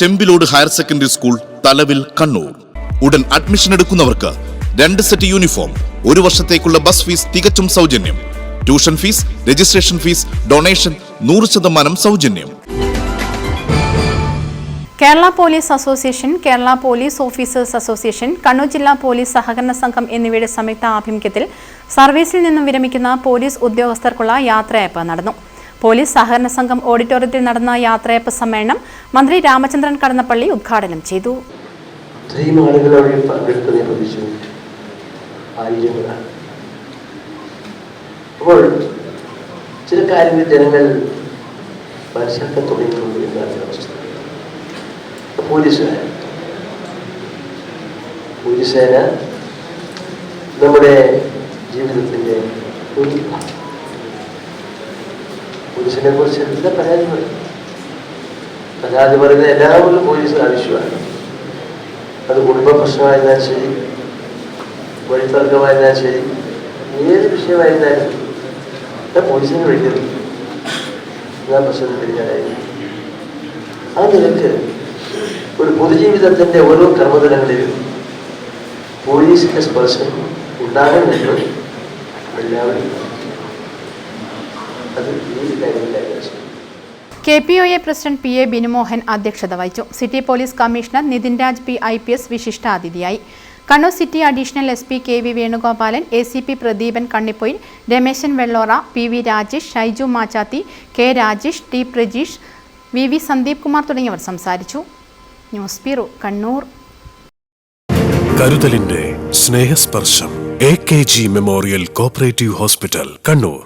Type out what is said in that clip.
Chembilode higher secondary school Thalavil Kannur. ഉടൻ admission എടുക്കുന്നവർക്ക് രണ്ട് സെറ്റ് യൂണിഫോം ഒരു വർഷത്തേക്കുള്ള ബസ് ഫീസ് തികച്ചും സൗജന്യം. Tuition fees registration fees donation നൂറ് ശതമാനം സൗജന്യം. Kerala police association Kerala police officers association Kannur ജില്ലാ പോലീസ് സഹകരണ സംഘം എന്നിവയുടെ സംയുക്ത ആഭിമുഖ്യത്തിൽ സർവീസിൽ നിന്നും വിരമിക്കുന്ന പോലീസ് ഉദ്യോഗസ്ഥർക്കുള്ള യാത്രയയപ്പ് നടന്നു. പോലീസ് സഹകരണ സംഘം ഓഡിറ്റോറിയത്തിൽ നടന്ന യാത്രയപ്പ് സമ്മേളനം മന്ത്രി രാമചന്ദ്രൻ കടന്നപ്പള്ളി ഉദ്ഘാടനം ചെയ്തു. അപ്പോൾ ചില കാര്യങ്ങൾ ജനങ്ങൾ മനസ്സിലാക്കാൻ തുടങ്ങിയിട്ടുണ്ട് എന്നാണ് അവസ്ഥ പോലീസുകാർ. പോലീസേന നമ്മുടെ ജീവിതത്തിന്റെ ഒരു. പോലീസിനെ കുറിച്ച് എന്ത് പരാതി പറയും? പരാതി പറയുന്ന എല്ലാവരും പോലീസിന് ആവശ്യമാണ്. അത് കുടുംബ പ്രശ്നമായിരുന്നാലും ശരി വഴിത്തർക്കമായിരുന്നാലും ശരി ഏത് വിഷയമായിരുന്നാലും പോലീസിന് വേണ്ടത് ഞാൻ പ്രശ്നത്തിൽ പിരിഞ്ഞാലായി ആ നിലയ്ക്ക് ഒരു പൊതുജീവിതത്തിന്റെ ഓരോ കർമ്മതലങ്ങളിലും പോലീസിന്റെ സ്പർശം ഉണ്ടാകണമെന്ന് എല്ലാവരും അത് ഈ കാര്യങ്ങളിലായിരുന്നു K P O A president P A Binumohan അധ്യക്ഷത വഹിച്ചു. City police commissioner Nithin Raj P I P S വിശിഷ്ടാതിഥിയായി. Kannur city additional S P K V Venugopalan A C P Pradeepan Kannipoyil Rameshan Vellora P V Rajesh Shaiju Machathi K Rajesh T Prajeesh V V Sandeep Kumar തുടങ്ങിയവർ സംസാരിച്ചു. News bureau Kannur. കരുതലിന്റെ Snehasparsham A K G memorial cooperative hospital Kannur.